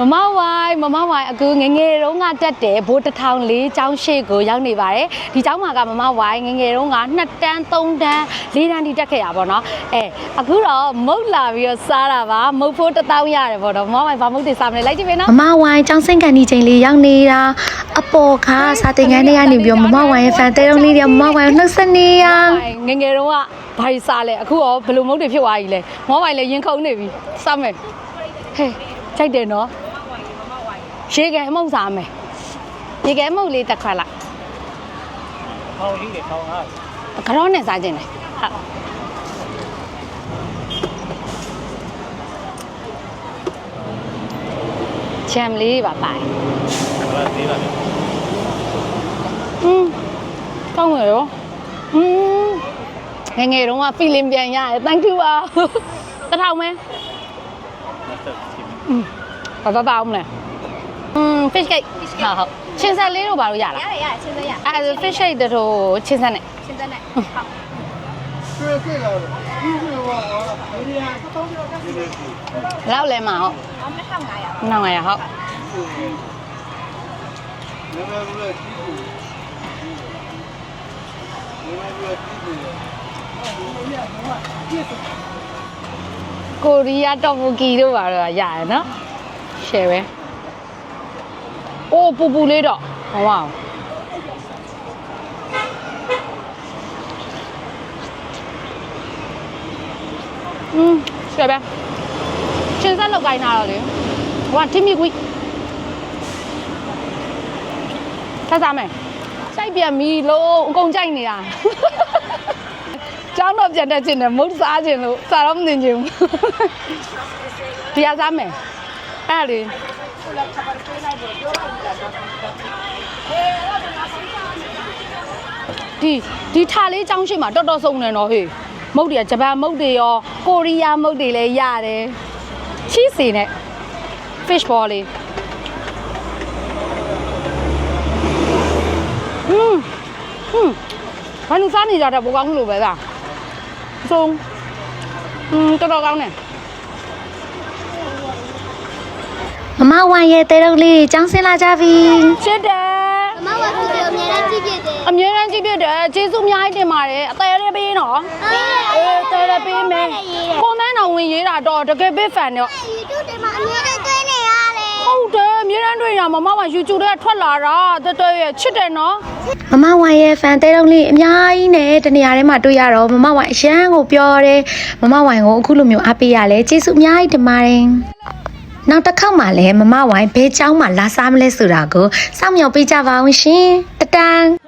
မမဝိုင်းမမဝိုင်းအခုငယ်ငယ်တုန်းကတက်တယ်ဘိုးတစ်ထောင်လေးကျောင်းရှိကိုရောက်နေပါတယ်ဒီကျောင်းမှာကမမဝိုင်းငယ်ငယ်တုန်းက2တန်း3တန်း4တန်းထိတက်ခဲ့ရပါတော့အဲအခုတော့မုတ်လာပြီးတော့စားတာပါမုတ်ဖို့တစ်တောင်းရတယ်ပေါ့နော်မမဝိုင်းဗာမုတ်တွေစားမလဲလိုက်ကြည့်မယ်နော်မမဝိုင်းចောင်းစင်ကန်ဒီချိန်လေးရောက်နေတာအပေါ်ခါစာတင်ခန်းထဲကနေပြီးတော့မမဝိုင်းရဲ့ဖန်တဲတုံးလေးတွေမမဝိုင်းကိုနှုတ်ဆက်နေရငယ်ငယ်တုန်းကဘာကြီးစားလဲအခုရောဘယ်လိုမုတ်တွေဖြစ်သွားပြီလဲမမဝိုင်းလည်းရင်ခုန်နေပြီစားမယ်ဟဲ့ကြိုက်တယ်နော် ရေကဲမုတ်စားမယ်ရေကဲမုတ်လေးတစ်ခွက်လိုက် ခေါင်းကြီးတွေခေါင်းအား ကတော့နဲ့စားခြင်းလေဟုတ်ချမ်လေးပါပိုင် ဘာလဲသေးတာလဲ อืมကောင်းရရောอืมငယ်ငယ်တုန်းက feeling ပြန်ရတယ် thank you ပါတစ်ထောင်မဲ မတ်တက်ချင် อืมဘာဘာပါအောင်လဲอืม fish cake ဟုတ်ဟုတ်ချင်းဆက်လေးတို့ဘာလို့ရလားရတယ်ရတယ်ချင်းသက်ရအဲဒါ fish cake တို့ချင်းဆက်နဲ့ချင်းသက်နဲ့ဟုတ်လောက်လဲမဟုတ်အမ1500နောက်ငါရဟုတ်ကိုရီးယားတော့ဘူကီတို့ပါတော့ရရနော် share ပဲ အိုးပူပူလေးတော့ဟောပါဦးอืม share ပဲချင်းဆက်လောက်ကိုင်းတာတော့လေဟိုကထိမိကွီဆက်စားမယ်စိုက်ပြန်ပြီလို့အကုန်ကြိုက်နေတာကျောင်းတော့ပြန်တက်ချင်တယ်မုတ်စားချင်လို့စားတော့မတင်ချင်ဘူးတရားစားမယ်အဲ့ဒါလေ ဒီဒီထားလေးကျောင်းရှိမှာတော်တော်ဆုံးနေတော့ဟေးမုတ်တွေကဂျပန်မုတ်တွေရောကိုရီးယားမုတ်တွေလည်းရတယ်ချီးစီနဲ့ fish ball လေးဟွန်းဟွန်းဘာလို့စားနေကြတာပိုကောင်းလို့ပဲလားဆုံးอืมတော်တော်ကောင်းတယ် မမဝိုင်းရဲ့တဲတုံးလေးចောင်းစင်လာကြပြီ ချစ်တယ် မြဲတမ်းကြည့်ပြတယ်ကျေးဇူးအများကြီးတင်ပါတယ်အသေးလေးပေးနော်အေးအသေးလေးပေးမယ်ကွန်မန့်တော်ဝင်ရေးတာတော့တကယ် big fan တော့ YouTube ထဲမှာအများကြီးတွေ့နေရတယ် ဟုတ်တယ်အမြဲတမ်းတွေ့ရမမက YouTube ထဲထွက်လာတာတော်တော်ရဲ့ချစ်တယ်နော် မမဝိုင်းရဲ့ဖန်တဲတုံးလေးအများကြီးနဲ့တနေရာထဲမှာတွေ့ရတော့မမဝိုင်းအရန်ကိုပြောတယ်မမဝိုင်းကိုအခုလိုမျိုးအားပေးရလဲကျေးဇူးအများကြီးတင်ပါတယ်နောက်တစ်ခေါက်မှလည်းမမဝိုင်းဘဲเจ้าမှလာစားမလဲဆိုတာကိုစောင့်မျှော်ပေးကြပါအောင်ရှင်တတန်း